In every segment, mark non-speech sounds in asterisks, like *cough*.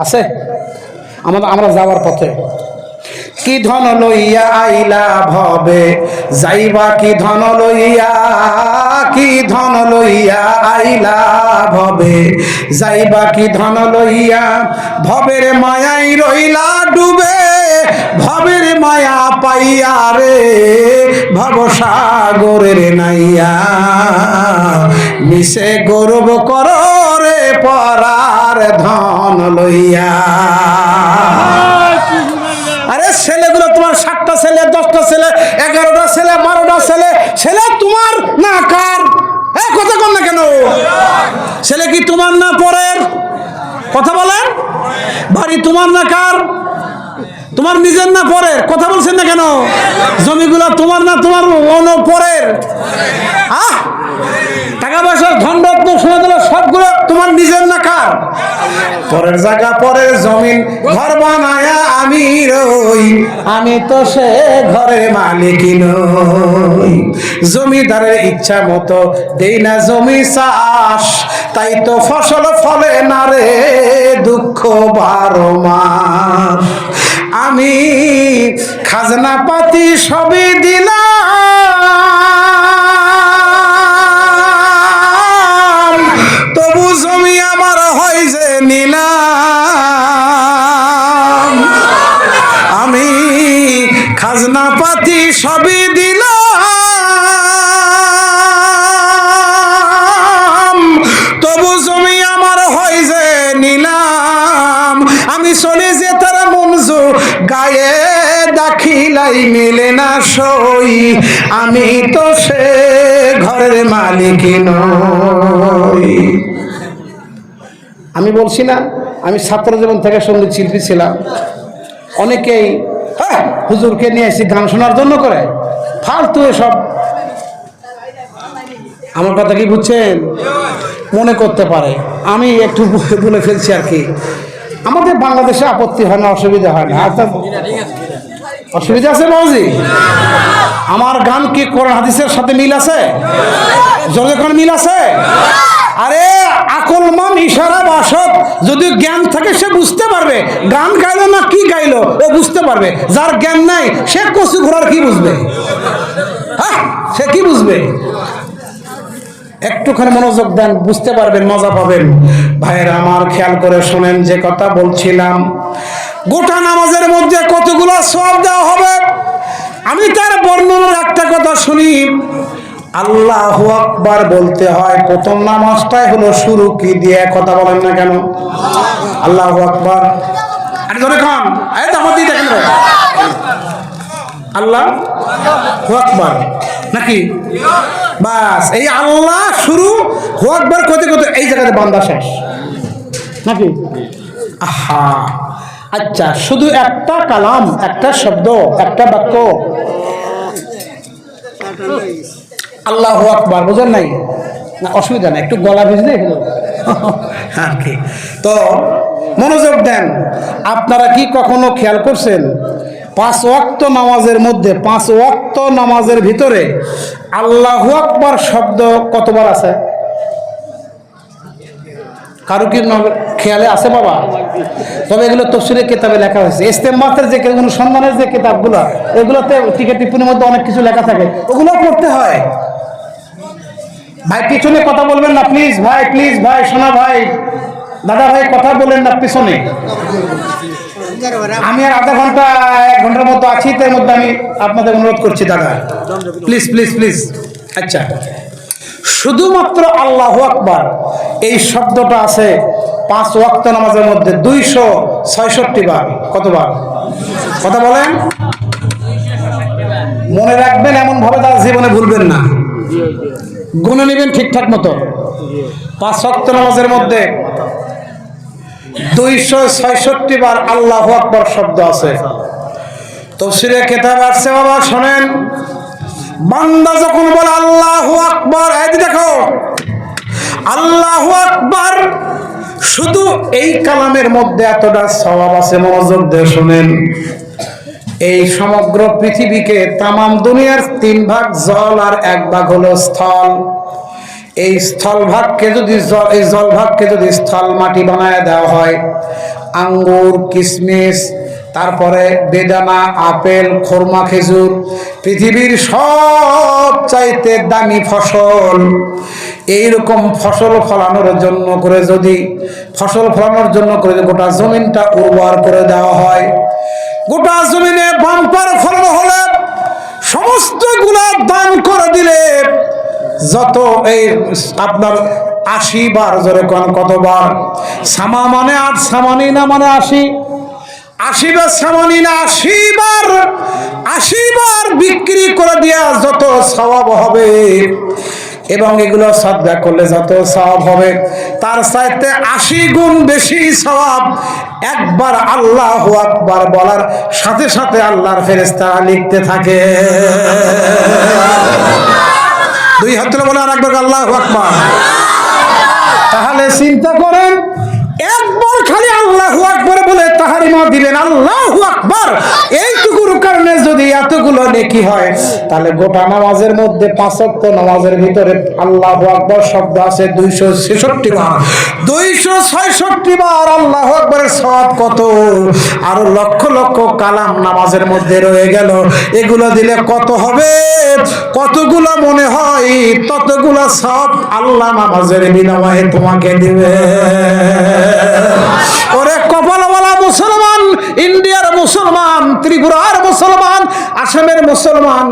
আছে? আমরা আমরা যাওয়ার পথে। কি ধন লইয়া আইলা ভবে? যাইবা কি ধন লইয়া? কি ধন লইয়া আইলা ভবে? যাইবা কি ধন লইয়া? ভবের মায়াই রইলা ডুবে। ভবের মায়া পাইয়া রে, ভব সাগরের নাইয়া। মিশে গৌরব কর পরার ধন লইয়া। আরে ছেলেগুলো তোমার সাতটা ছেলে, দশটা ছেলে, এগারোটা ছেলে, বারোটা ছেলে ছেলে তোমার না কার? কথা কর না কেন? ছেলে কি তোমার না পরের? কথা বলেন। বাড়ি তোমার না কার? তোমার নিজের না পরের? কথা বলছেন না কেন? জমিগুলো তোমার না তোমার অন্য পরের আহ! টাকা পয়সা ধন রত্ন সোনা সবগুলো তোমার নিজের না কার? পরের জায়গা, পরের জমিন, ঘর বানায়া আমি রই। আমি তো সে মালিক নই। জমিদারের ইচ্ছা মতো দেই না জমি চাষ। তাই তো ফসল ফলে না রে, দুঃখ বারো মাস। আমি খাজনা পাতি সবই দিলাম খাজনা পাতি সবই দিল। তবু জমি আমার হয় যে নিলাম। আমি চলে যে তারা মঞ্জু গায়ে দাখিলাই মিলে না সই। আমি তো সে ঘরের মালিক আমি বলছি না, আমি ছাত্র জীবন থেকে সংগীত শিল্পী ছিলাম। অনেকেই হ্যাঁ হুজুরকে নিয়ে এসেছি গান শোনার জন্য করে। ফালতু এসব। আমার কথা কি বুঝছেন? মনে করতে পারে। আমি একটু বলে ফেলছি আর কি। আমাদের বাংলাদেশে আপত্তি হয় না, অসুবিধা হয় না। আপনার অসুবিধা আছে বাবুজি? আমার গান কি কোরআন হাদিসের সাথে মিল আছে? যখন মিল আছে? আরে, আকল মান, ইশারা বাসক যদি জ্ঞান থাকে, সে বুঝতে পারবে। গান গাইলো না কি গাইলো, ও বুঝতে পারবে। যার জ্ঞান নাই, সে কচু ঘোরার কি বুঝবে? হ্যাঁ সে কি বুঝবে? একটুখানি মনোযোগ দেন, বুঝতে পারবেন, মজা পাবেন। ভাইয়েরা, আমার খেয়াল করে শোনেন যে কথা বলছিলাম। গোটা নামাজের মধ্যে কতগুলো সব দেওয়া হবে? আমি তার বর্ণনার একটা কথা শুনি। আল্লাহ আকবার বলতে হয়। প্রথম নামাজটাই হলো শুরু। কি দিয়ে কথা বলেন না কেন? আল্লাহ আকবার। আরে ধরে আল্লাহ নাকি? এই আল্লাহ শুরু করতে এই শেষ। নাকি? আচ্ছা শুধু একটা কালাম, একটা শব্দ, একটা বাক্য। আল্লাহ আকবার বোঝেন নাই? না অসুবিধা নাই একটু গলা ভিজলে *laughs* আর কি। তো মনোযোগ দেন আপনারা কি কখনো খেয়াল করছেন? পাঁচ ওয়াক্ত নামাজের মধ্যে পাঁচ ওয়াক্ত নামাজের ভিতরে আল্লাহ আকবার শব্দ কতবার আছে? কারও কি খেয়ালে আছে বাবা? তবে এগুলো তফসিলের কিতাবে লেখা হয়েছে। ইস্তেমাতের যে অনুসন্ধানের যে কিতাবগুলো, এগুলোতে টিকে টিপ্পনির মধ্যে অনেক কিছু লেখা থাকে। ওগুলো পড়তে হয়। ভাই, পিছনে কথা বলবেন না প্লিজ ভাই প্লিজ ভাই, শোনা ভাই। দাদা ভাই, কথা বলেন না পিছনে। আমি আর আধা ঘণ্টা, এক ঘণ্টার মতো আছি তার মধ্যে আমি আপনাদের অনুরোধ করছি, দাদা। প্লিজ প্লিজ প্লিজ আচ্ছা। শুধুমাত্র আল্লাহ আকবার, এই শব্দটা আছে পাঁচ ওয়াক্ত নামাজের মধ্যে দুইশো ছয়ষট্টি বার, কতবার? কথা বলেন? মনে রাখবেন এমন ভাবে তার জীবনে ভুলবেন না। গুনে নেবেন ঠিকঠাক মতো। পাঁচ ওয়াক্ত নামাজের মধ্যে দুইশো ছয়ষট্টি বার আল্লাহ আকবর শব্দ আছে। তফসিরে কেতাব আসছে বাবা, শোনেন। বান্দা যখন বলে আল্লাহ আকবর, এই দেখো, আল্লাহ আকবর শুধু এই কালামের মধ্যে এতটা স্বভাব আছে, মনোযোগ দিয়ে শোনেন। এই সমগ্র পৃথিবীকে তামাম দুনিয়ার তিন ভাগ জল আর এক ভাগ হলো স্থল। এই স্থলভাগকে যদি জল, এই যদি স্থল মাটি বানায় দেওয়া হয়, আঙ্গুর কিশমিশ তারপরে বেদানা, আপেল, খোরমা, খেজুর, পৃথিবীর সব চাইতে দামি ফসল। এইরকম ফসল ফলানোর জন্য করে যদি, ফসল ফলানোর জন্য করে গোটা জমিনটা উর্বর করে দেওয়া হয়, গোটা জমিনে বাম্পার ফলন হলে সমস্তগুলা দান করে দিলে যত এই আপনার আশি বার জোরে কতবার? সামা মানে আট, সামানি না মানে আশি? আশি বার সামানি না আশি বার বিক্রি করে দেওয়া যত স্বভাব হবে, এবং এগুলো শ্রদ্ধা করলে যত স্বভাব হবে, তার চাইতে আশি গুণ বেশি স্বভাব একবার আল্লাহ আকবার বলার সাথে সাথে আল্লাহর ফেরেস্তা লিখতে থাকে। দুই হাত তুলে বলে আর একবার আল্লাহ আকবার। তাহলে চিন্তা করেন, একবার খালি আল্লাহ আকবার বলে তাহারি মা দিলেন, আল্লাহ আকবার! এইটুকুর কারণে যদি এতগুলো নেকি হয়, তাহলে গোটা নামাজের মধ্যে নামাজের ভিতরে আল্লাহ আকবার শব্দ আছে দুইশো ছেষট্টি বার। দুইশো ছয়ষট্টি বার আল্লাহ আকবরের সব কত? আরও লক্ষ লক্ষ কালাম নামাজের মধ্যে রয়ে গেল। এগুলো দিলে কত হবে? কতগুলো মনে হয়? ততগুলো সব আল্লাহ নামাজের বিনিময়ে তোমাকে দিবে। ওরে কপালওয়ালা মুসলমান, ইন্ডিয়ার মুসলমান, ত্রিপুরার মুসলমান, আসামের মুসলমান,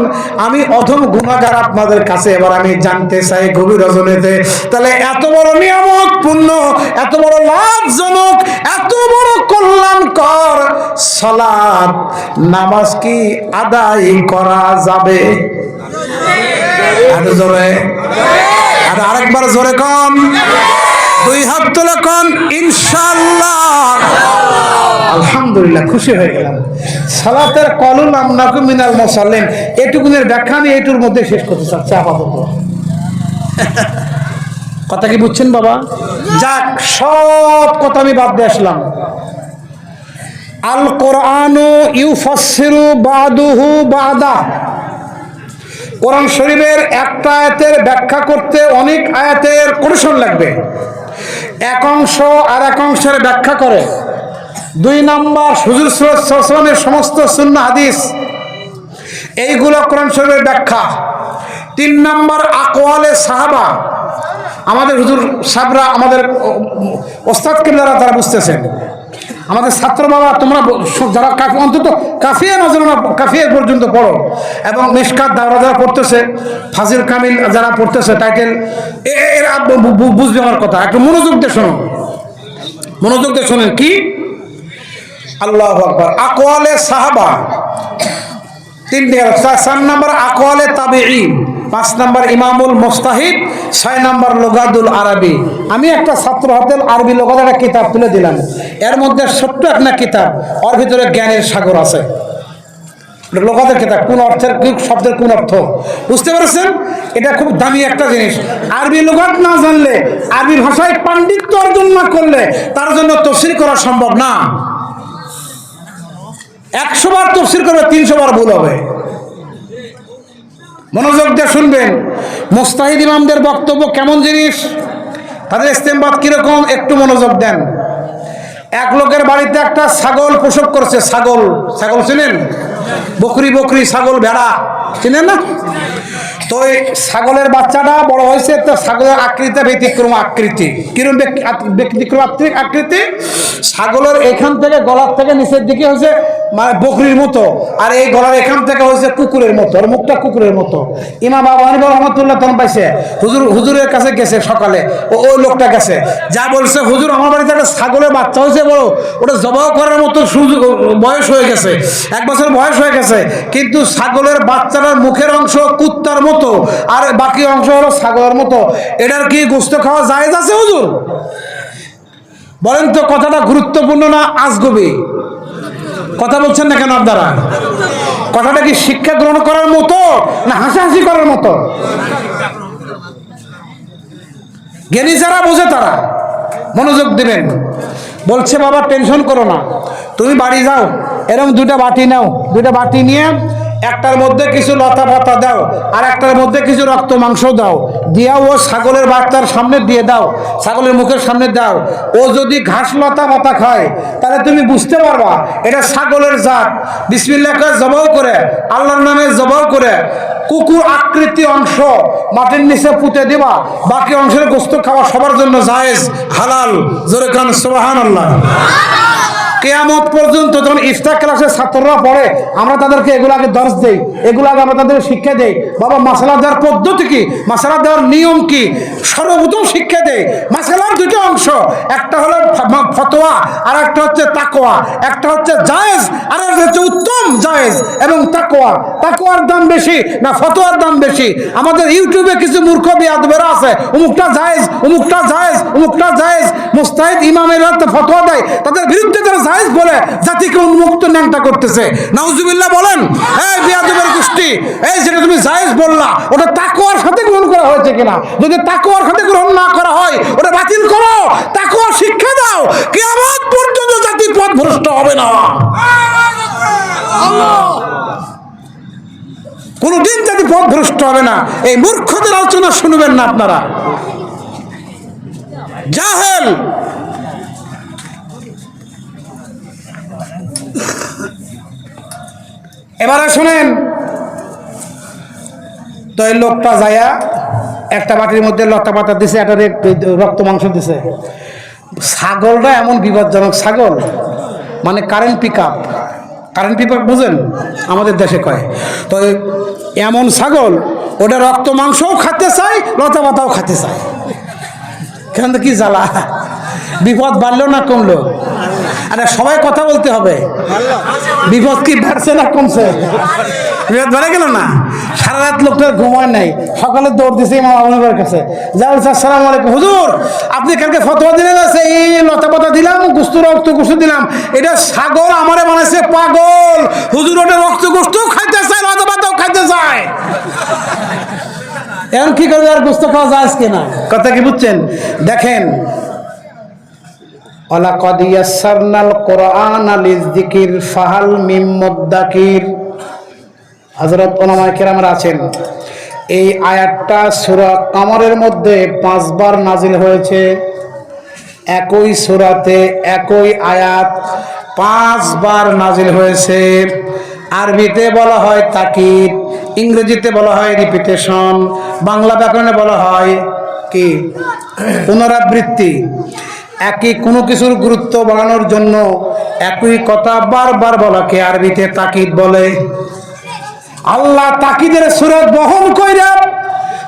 আমি অধম গুণাগার আপনাদের কাছে এবার আমি জানতে চাই গভীর রজনীতে। তাহলে এত বড় নিয়ামক পূর্ণ, এত বড় লাভজনক, এত বড় কল্যাণকর সালাত, নামাজ কি আদায় করা যাবে? আরেকবার জোরে কম। দুই হাত তুলে কন ইনশাল্লাহ আলহামদুলিল্লাহ খুশি হয়ে গেলাম। সালাতের কলুল আমনাকু মিনাল মুসাল্লিন। এটুকুনের ব্যাখ্যা আমি এটুর মধ্যে শেষ করতে চাচ্ছি আপাতত *laughs* কথা কি বুঝছেন বাবা? যাক সব কথা আমি বাদ দিয়ে আসলাম। আল কোরআনু ইউফাসসিরু বাদুহু বাদা। কোরআন শরীফের একটা আয়াতের ব্যাখ্যা করতে অনেক আয়াতের কোরেশন লাগবে। এক অংশ আর এক অংশের ব্যাখ্যা করে। দুই নম্বর, হুজুর সুরসমের সমস্ত শূন্য হাদিস। এইগুলো কোরআন শরীফের ব্যাখ্যা। তিন নম্বর আকোয়ালে সাহাবা। আমাদের হুজুর সাবরা আমাদের ওস্তাদ কিনারা তারা বুঝতেছেন। আমাদের ছাত্র বাবা, তোমরা যারা অন্তত কাফিয়া নজর কাফিয়া পর্যন্ত পড়ো। এবং মিসকাত দাওরা যারা পড়তেছে, ফাজিল কামিল যারা পড়তেছে, টাইটেল এরা বুঝবে আমার কথা। একটু মনোযোগ দিয়ে শোনো। মনোযোগ দিয়ে শোনেন কি? আল্লাহ আকবর। আকওয়ালে সাহাবা। তিন চার নম্বর, আকওয়ালে তাবিঈ পাঁচ নম্বর ইমামুল মুস্তাহিদ, ছয় নম্বর লোগাদুল আরবি। আমি একটা ছাত্র হাতের আরবি লোগাদ একটা কিতাব তুলে দিলাম। এর মধ্যে ছোট্ট একটা কিতাব, ওর ভিতরে জ্ঞানের সাগর আছে। লোকাদের কিতাব, কোন অর্থের কি শব্দের কোন অর্থ? বুঝতে পেরেছেন? এটা খুব দামি একটা জিনিস। আরবি লোকাত না জানলে, আরবি ভাষায় পাণ্ডিত্য অর্জন না করলে, তার জন্য তফসিল করা সম্ভব না। একশো বার তফসিল করবে, তিনশো বার ভুল হবে। মনোযোগ দিয়ে শুনবেন। মুস্তাহিদ ইমামদের বক্তব্য কেমন জিনিস? তাদের ইস্তেমবাদ কীরকম? একটু মনোযোগ দেন। এক লোকের বাড়িতে একটা ছাগল প্রসব করছে, ছাগল। ছাগল চিনেন? বকরি বকরি, ছাগল, ভেড়া। চিনেন না? তো এই ছাগলের বাচ্চাটা বড় হয়েছে, তো ছাগলের আকৃতি ব্যতিক্রম আকৃতি। কিরম ব্যতিক্রম আকৃতি? ছাগলের এখান থেকে গলার থেকে নিচের দিকে হয়েছে মানে বকরির মতো। আর এই গলার এখান থেকে হয়েছে কুকুরের মতো, আর মুখটা কুকুরের মতো। ইমাম বাবা হানিফা রহমতুল্লাহ তখন পাইছে, হুজুর, হুজুরের কাছে গেছে সকালে, ও ওই লোকটা গেছে। যা বলছে, হুজুর, আমার বাড়িতে একটা ছাগলের বাচ্চা হয়েছে বড়, ওটা জবাব করার মতো সুযোগ, বয়স হয়ে গেছে, এক বছর বয়স হয়ে গেছে, কিন্তু ছাগলের বাচ্চাটার মুখের অংশ কুত্তার মতো, আর বাকি অংশ হলো ছাগলের মতো। এটার কি গোস্ত খাওয়া জায়েজ আছে, হুজুর? বলেন তো, কথাটা গুরুত্বপূর্ণ না আজগবি? কথা বলছেন না কেন আপনারা? কথাটা কি শিক্ষা গ্রহণ করার মতো না হাসাহাসি করার মতো? জ্ঞানী যারা বোঝে তারা। মনোযোগ দিবেন। বলছে, বাবা, টেনশন করো না। তুমি বাড়ি যাও। এরকম দুটা বাটি নাও। দুটা বাটি নিয়ে একটার মধ্যে কিছু লতা পাতা দাও, আর একটার মধ্যে কিছু রক্ত মাংস দাও। দিয়া ও ছাগলের বাচ্চার সামনে দিয়ে দাও, ছাগলের মুখের সামনে দাও। ও যদি ঘাস লতা পাতা খায়, তাহলে তুমি বুঝতে পারবা, এটা ছাগলের জাত। বিসমিল্লাকে জবাও করে, আল্লাহর নামে জবাও করে। কুকুর আকৃতি অংশ, মাটির নিচে পুঁতে দিবা, বাকি অংশের গোস্ত খাওয়া সবার জন্য জায়েজ, হালাল। জোরে খান সোহান আল্লাহ কেয়ামত পর্যন্ত যখন ইফতার ক্লাসের ছাত্ররা পড়ে, আমরা তাদেরকে এগুলো আগে দর্শ দেই এগুলো আগে আমরা তাদের শিক্ষা দেই। বাবা মাসালা দেওয়ার পদ্ধতি কি? মাসালা দেওয়ার নিয়ম কি? সর্বপ্রথম শিক্ষা দেই। মাসালার দুটো অংশ, একটা হলো ফতোয়া, আর একটা হচ্ছে তাকোয়া একটা হচ্ছে জায়েজ, আর একটা হচ্ছে উত্তম জায়েজ এবং তাকোয়া তাকোয়ার দাম বেশি না ফতোয়ার দাম বেশি? আমাদের ইউটিউবে কিছু মূর্খ বিয়াদবেরা আছে অমুকটা জায়েজ অমুকটা জায়েজ অমুকটা জায়েজ। মুস্তাহিদ ইমামেরা ফতোয়া দেয়, তাদের বিরুদ্ধে যারা জায়েজ বলে জাতিকে উন্মুক্ত ন্যাংটা করতেছে। নাউজুবিল্লাহ বলেন, এই বিয়াদবের গোষ্ঠী, এই যেটা তুমি জায়েজ বললা, ওটা তাকওয়ার সাথে গ্রহণ করা হয়েছে কিনা? যদি তাকওয়ার সাথে গ্রহণ না করা হয়, ওটা বাতিল করো। তাকওয়ার শিক্ষা দাও, কিয়ামত পর্যন্ত জাতি পথ ভ্রষ্ট হবে না। কোনদিন জাতি পথ ভ্রষ্ট হবে না। এই মূর্খদের আলোচনা শুনবেন না আপনারা। জাহেল এবারে শুনেন তো এই লোকটা যায়া একটা বাটির মধ্যে লতা পাতা দিছে, একটা রক্ত মাংস দিছে। ছাগলটা এমন বিপজ্জনক ছাগল মানে current pick up current pick up বুঝেন? আমাদের দেশে কয়। তো এমন ছাগল, ওটা রক্ত মাংসও খাতে চায়, লতা পাতাও খাতে চায়। কেন কি জ্বালা? বিপদ বাড়লো না কমলো? আরে সবাই কথা বলতে হবে। বিপদ কি বাড়ছে না কমছে? বিপদ বেড়ে গেল না? সারা রাত লোকটার ঘুমায় নাই। সকালে দৌড় দিছে ইমাম কাছে। যা বলছে আসসালামু আলাইকুম। হুজুর, আপনি কালকে ফতোয়া দিলেন আছে এই লতা পাতা দিলাম, গুস্ত, রক্ত গুস্ত দিলাম। এটা ছাগল আমারে বানাইছে পাগল। হুজুর, ওটা রক্ত গুস্ত খাইতে চায়, লতা পাতাও খাইতে চায়। এখন কি করবে আর গোস্ত খাওয়া যায় কিনা? কথা কি বুঝছেন? দেখেন ওয়ালাকাদ ইয়াসসারনাল কোরআনা লিযিকির ফাহাল মিম মুদ্দাকির। হযরত ওলামায়ে কেরামের আছেন। এই আয়াতটা সূরা কামরের মধ্যে পাঁচবার নাজিল হয়েছে। একই সূরাতে একই আয়াত পাঁচবার নাজিল হয়েছে। আরবিতে বলা হয় তাকিদ, ইংরেজিতে বলা হয় রিপিটেশন বাংলা ব্যাকরণে বলা হয় কি? পুনরাবৃত্তি। একই কোনো কিছুর গুরুত্ব বাড়ানোর জন্য একই কথা বারবার বলাকে আরবিতে তাকিদ বলে। আল্লাহ তাকিদের সুরত বহন কইরা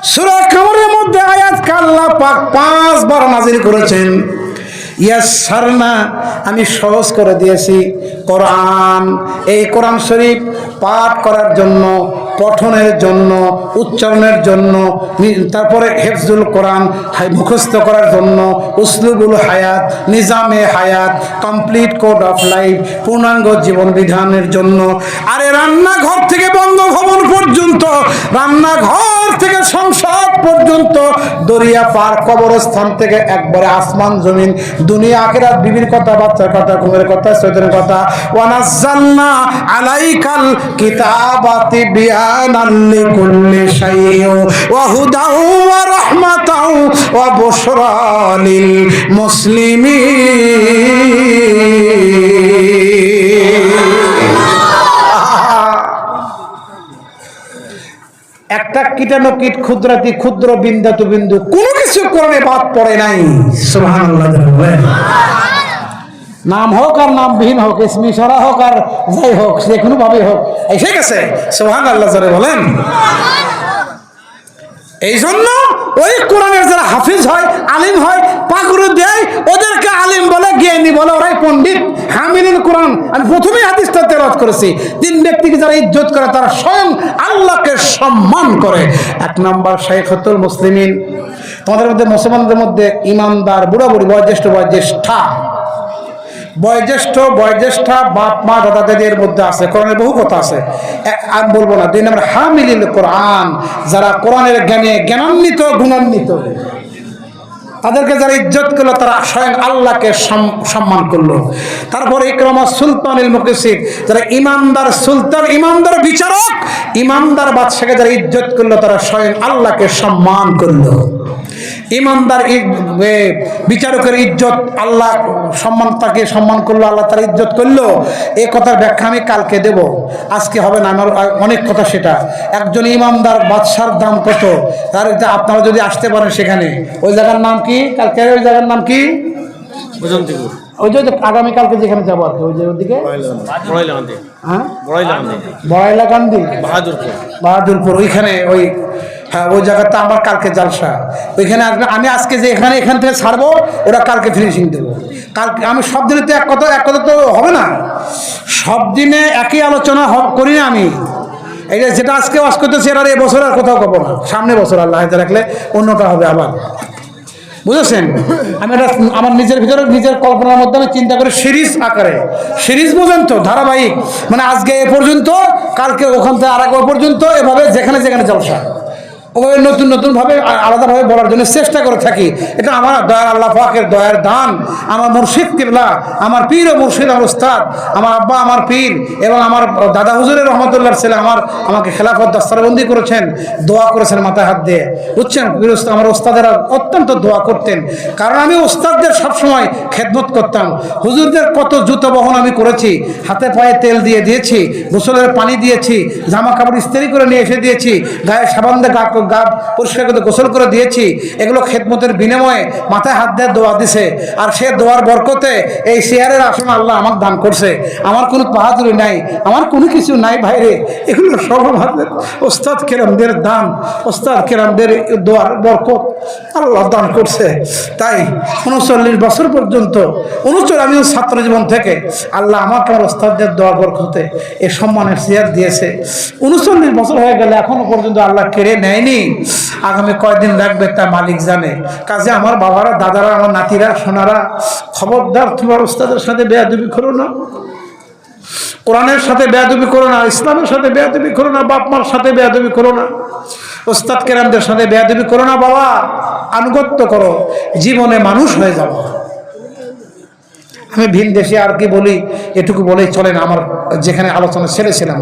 সুরত কামরের মধ্যে আয়াত আল্লাহ পাক পাঁচবার নাজিল করেছেন। ইয়াসারনা আমি সহজ করে দিয়েছি। কোরআন, এই কোরআন শরীফ পাঠ করার জন্য, পঠনের জন্য, উচ্চারণের জন্য তারপরে হেফজুল কোরআন মুখস্থ করার জন্য, উসলুবুল হায়াত, নিজামে হায়াত, কমপ্লিট কোড অফ লাইফ, পূর্ণাঙ্গ জীবন বিধানের জন্য। আরে রান্নাঘর থেকে বঙ্গভবন পর্যন্ত, রান্নাঘর থেকে সংসদ পর্যন্ত, দরিয়া পার কবরস্থান থেকে একবারে আসমান জমিন দুনিয়া, আখেরাত, বিবির কথা, বাচ্চার কথা কুমের কথা সৈদের কথা। ওয়ানাজ্জালনা আলাইকাল কিতাবাতি বিয়ানান লিকুল্লি শাইউ ওয়া হুদাও ওয়া রাহমাতাও ওয়া বুশরা লিল মুসলিমিন। একটা কীটাণু কীট ক্ষুদ্রাতি ক্ষুদ্র বিন্দাতু বিন্দু? কোনো কিছু কোরআনে বাদ পড়ে নাই। নাম হোক আর নামবিহীন হোক ইসমি সরা হোক আর যাই হোক যে কোনো ভাবে হোক। এসে গেছে। সোহান আল্লাহ বলেন। এই জন্য ওই কোরআনের যারা হাফিজ হয়, আলিম হয় পাকুরু দেয়, ওদেরকে আলিম বলে জ্ঞানী বলে ওরাই পণ্ডিত। হামিলিন কোরআন, আমি প্রথমেই হাদিসটা তেরত করেছি। তিন ব্যক্তিকে যারা ইজ্জত করে, তারা স্বয়ং আল্লাহকে সম্মান করে। এক নম্বর শেখতুল মুসলিমিন। তোমাদের মধ্যে মুসলমানদের মধ্যে ইমানদার বুড়া বুড়ি বয়োজ্যেষ্ঠ, বয়োজ্যেষ্ঠা। বয়োজ্যেষ্ঠ, বয়োজ্যেষ্ঠা, বাপ, মা, দাদা, দাদির মধ্যে আছে। কোরআনের বহু কথা আছে। আর বলব না। দুই নম্বর, হামিলিল কোরআন। যারা কোরআনের জ্ঞানে জ্ঞানান্বিত, গুণান্বিত, তাদেরকে যারা ইজ্জত করল, তারা স্বয়ং আল্লাহকে সম্মান করল। তারপরে ইকরামা সুলতানুল মুকিসির যারা ইমানদার সুলতান, ইমানদার বিচারক, ইমানদার বাদশাকে যারা ইজ্জত করল, তারা স্বয়ং আল্লাহকে সম্মান করল। ইমানদার বিচারকের ইজ্জত আল্লাহ সম্মান তাকে সম্মান করল আল্লাহ তার ইজ্জত করল এ কথার ব্যাখ্যা আমি কালকে দেব। আজকে হবে না আমার অনেক কথা সেটা। একজন ইমানদার বাদশার দাম কত? তার আপনারা যদি আসতে পারেন সেখানে। ওই জায়গার নাম কি? কালকে ওই জায়গার নাম কি? ওই যে আগামীকালকে যেখানে যাব আর কি ওই যে ওদিকে? হ্যাঁ? বড়াইলা গান্ধী? বাহাদুরপুর। বাহাদুরপুর ওইখানে ওই হ্যাঁ ওই জায়গাটা আমার কালকে জালসা। ওইখানে আসবে, আমি আজকে যে এখানে এখান থেকে ছাড়বো, ওরা কালকে ফিনিশিং দেবো। কালকে আমি সব দিনে তো এক কথা এক কথা তো হবে না। সব দিনে একই আলোচনা করি না আমি। এই যেটা আজকে ওয়াজ করতেছি আর এ বছর আর কোথাও করব না। সামনে বছর আল্লাহ হাতে রাখলে অন্যটা হবে আবার। বুঝেছেন? আমি এটা আমার নিজের ভিতরে নিজের কল্পনার মধ্যে আমি চিন্তা করে, সিরিজ আকারে। সিরিজ বোঝেন তো, ধারাবাহিক। মানে আজকে এ পর্যন্ত, কালকে ওখান থেকে আর পর্যন্ত, এভাবে যেখানে যেখানে জলসা। ওভাবে নতুন নতুনভাবে আলাদাভাবে বলার জন্য চেষ্টা করে থাকি। এটা আমার দয়ার, আল্লাহ পাকের দয়ার দান। আমার মুর্শিদ কিবলা, আমার পীর ও মুর্শিদ আমার উস্তাদ, আমার আব্বা, আমার পীর এবং আমার দাদা হুজুরের রহমতুল্লাহ ছেলে আমার আমাকে খেলাফত দস্তারবন্দি করেছেন, দোয়া করেছেন মাথায় হাত দিয়ে। বুঝছেন? আমার ওস্তাদেরা অত্যন্ত দোয়া করতেন। কারণ আমি ওস্তাদদের সবসময় খেদমত করতাম। হুজুরদের কত জুতো বহন আমি করেছি, হাতে পায়ে তেল দিয়ে দিয়েছি, গোসলের পানি দিয়েছি, জামা কাপড় ইস্ত্রি করে নিয়ে এসে দিয়েছি, গায়ে সাবান দিয়ে গা গা পরিষ্কার করে গোসল করে দিয়েছি। এগুলো খেদমতের বিনিময়ে মাথায় হাত দিয়ে দোয়া দিছে। আর সে দোয়ার বরকতে এই শেয়ারের আসন আল্লাহ আমাকে দান করছে। আমার কোনো বাহাদুরি নাই, আমার কোনো কিছু নাই ভাইরে। এগুলো সব আমাদের ওস্তাদ কেরামদের দান, ওস্তাদ কেরামদের দোয়ার বরকত আল্লাহ দান করছে। তাই উনচল্লিশ বছর পর্যন্ত, উনচল্লিশ, আমি ছাত্র জীবন থেকে আল্লাহ আমাকে আমার ওস্তাদদের দোয়া বরকতে এ সম্মানের শেয়ার দিয়েছে। উনচল্লিশ বছর হয়ে গেলে এখনও পর্যন্ত আল্লাহ কেড়ে নেয়নি। আগামী কয়দিন লাগবে তা মালিক জানে। কাজে আমার বাবারা, দাদারা, আমার নাতিরা, সোনারা, খবরদার, তোমার ওস্তাদের সাথে বেয়াদবি করো না। কোরআনের সাথে বেয়াদবি করো না, ইসলামের সাথে বেয়াদবি করো না বাপ মার সাথে বেয়াদবি করো না। ওস্তাদ কেরামদের সাথে বেয়াদবি করো না, বাবা। আনুগত্য করো। জীবনে মানুষ হয়ে যাব। আমি ভিন দেশে আর কি বলি, এটুকু বলেই চলেন আমার যেখানে আলোচনা ছেড়েছিলাম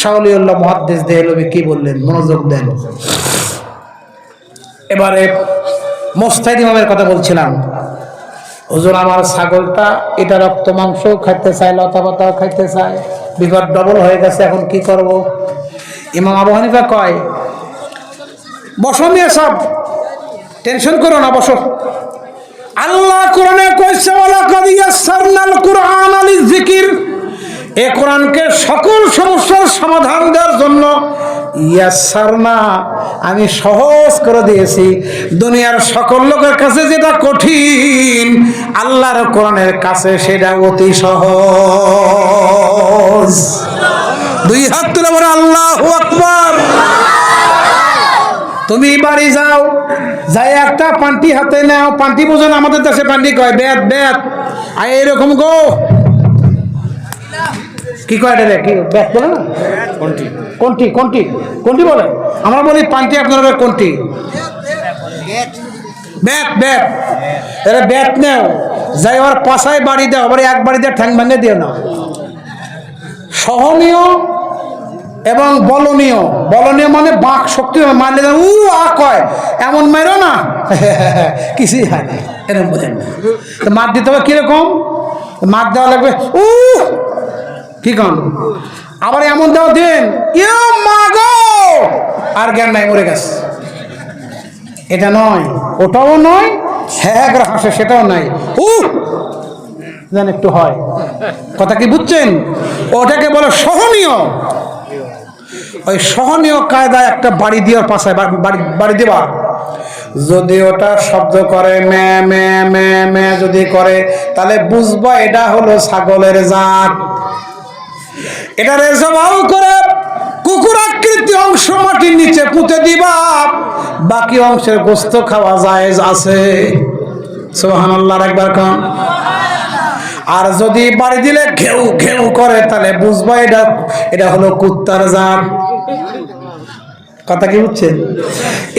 শাহলিউল্লাহ মহাদ্দেশ দেহলবি কি বললেন? মনোযোগ দেন। এবারে মোস্তাহিদ ইমামের কথা বলছিলাম। হুজুর, আমার ছাগলটা এটা রক্ত মাংস খাইতে চায়, লতা পাতাও খাইতে চায়। বিপদ ডবল হয়ে গেছে, এখন কি করব? ইমাম আবু হানিফা কয়, বসো নিয়ে সব, টেনশন করো না, বসো। আল্লাহ কোরআনে কইছে ওয়ালা কাদ ইয়াসসারনাল কুরআন আলিজ যিকির এ কোরআনকে সকল সমস্যার সমাধান দেওয়ার জন্য আমি সহজ করে দিয়েছি। দুনিয়ার সকল লোকের কাছে যেটা কঠিন, আল্লাহর কোরআনের কাছে সেটা অতি সহজ। দুই হাত তুলে বলে, আল্লাহ আকবার। তুমি বাড়ি যাও যাই একটা পান্টি হাতে নাও পান্টি বোঝেন আমাদের দেশে পান্টি কয় বেত বেত আয় এরকম গো। কি কয় এটা? কি বেত বলে না কোনটি? কোনটি কোনটি? কোনটি বলে? আমরা বলি পান্টি আপনারা কোনটি? ব্যাট ব্যাট এরা ব্যাট নেও। যাই ওর পাশায় বাড়ি দাও আবার এক বাড়ি দিয়ে ঠ্যাং ভেঙে দিও না। সহনীয় এবং বলনীয়। বলনীয় মানে বাঁক শক্তি মারলে উ আ কয়। এমন মেরো না। *laughs* কিছুই হয় না এরকম বোঝেন তো মার দিতে হবে কীরকম? মার দেওয়া লাগবে উ কি কন? আবার এমন দেওয়া দিন ইয়ে মা গো! আর জ্ঞান নাই মরে গেছে। এটা নয় ওটাও নয় হ্যাঁ করে হাসে সেটাও নাই। উ যেন একটু হয়। কথা কি বুঝছেন? ওটাকে বলে সহনীয়। ওই সহনীয় কায়দায় একটা বাড়ি দেওয়ার পাশে বাড়ি দেওয়া যদি ওটা শব্দ করে মে মে মে মে যদি করে, তাহলে বুঝবা এটা হলো ছাগলের জাত। এটা রেজবাও করে কুকুর আকৃতি অংশ মাটির নিচে পুঁতে দিবা। বাকি অংশের গোস্ত খাওয়া যায় আছে। সোহান আল্লাহর একবার কন। আর যদি বাড়ি দিলে ঘেউ ঘেউ করে, তাহলে বুঝবা এটা এটা হলো কুত্তার জাত। কথা কি বুঝছেন?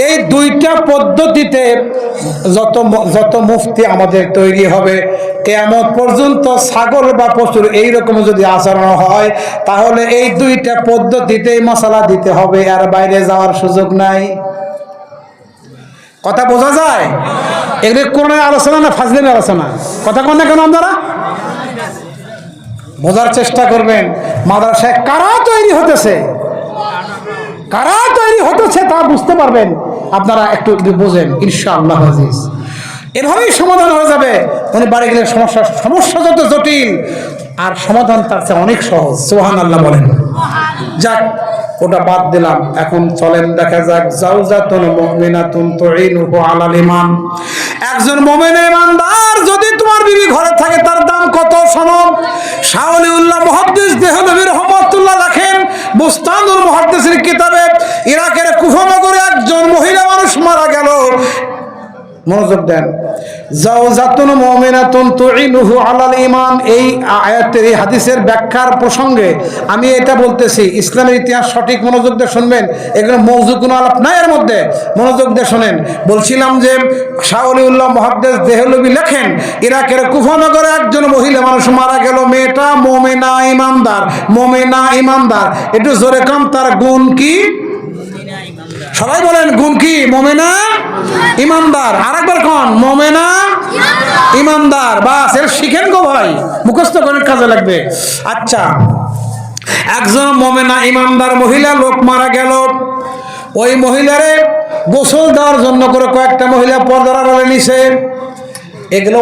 এই দুইটা পদ্ধতিতে যত যত মুফতি আমাদের তৈরি হবে, কেয়ামত পর্যন্ত ছাগল বা পশুর এইরকম যদি আচরণ হয়, তাহলে এই দুইটা পদ্ধতিতেই মশলা দিতে হবে, আর বাইরে যাওয়ার সুযোগ নাই। কথা বোঝা যায়? এগুলি কোন আলোচনা না ফাজলের আলোচনা? কথা কন না কেন আপনারা? বোঝার চেষ্টা করবেন। মাদ্রাসায় কারা তৈরি হতেছে? কারা তৈরি হতেছে তা বুঝতে পারবেন। আপনারা একটু বোঝেন, ইনশাআল্লাহ আজিজ। এভাবেই সমাধান হয়ে যাবে। মানে বাড়ি গেলে সমস্যা সমস্যা যত জটিল, আর সমাধান তার চেয়ে অনেক সহজ। সোহান আল্লাহ বলেন। যাক ওটা বাদ দিলাম। এখন চলেন, দেখা যাক। জাউজাতুন মুমিনাতুন তুইনুহু আলাল ইমান একজন মুমিন ইমানদার যদি তোমার বিবি ঘরে থাকে, তার দাম কত শোনো মহাদ্দেশ মুহাদ্দিস দেহলবী রহমাতুল্লাহ রাখেন বুস্তানুল মুহাদ্দিসের কিতাবে, ইরাকের কুফানগরে একজন মহিলা মানুষ মারা গেল। মনোযোগ দেন। জাওজাতুন মুমিনাতুন তুইনুহু আলাল ঈমান। এই আয়াতের, এই হাদিসের ব্যাখ্যার প্রসঙ্গে আমি এটা বলতেছি, ইসলামের ইতিহাস সঠিক মনোযোগ দিয়ে শুনবেন, এগুলো মৌজু কোনো আলাপ নাই এর মধ্যে। মনোযোগ দিয়ে শোনেন। বলছিলাম যে শাহলিউল্লাহ মহাদ্দেস দেহলবি লেখেন, ইরাকের কুফানগরে একজন মহিলা মানুষ মারা গেল, মেয়েটা মোমেনা ইমানদার মোমেনা ইমানদার। একটু জোরে কাম তার গুণ কি? সবাই বলেন গুণ কি? মোমেনা? ইমানদার আরেকবার কন, মোমেনা? ইমানদার বাস, এর শিখেন গো ভাই। মুখস্থ করে কাজে লাগবে। আচ্ছা একজন মোমেনা ইমানদার মহিলা লোক মারা গেল। ওই মহিলারে গোসল দেওয়ার জন্য করে কয়েকটা মহিলা পর্দার আড়ালে নিছে। এগুলো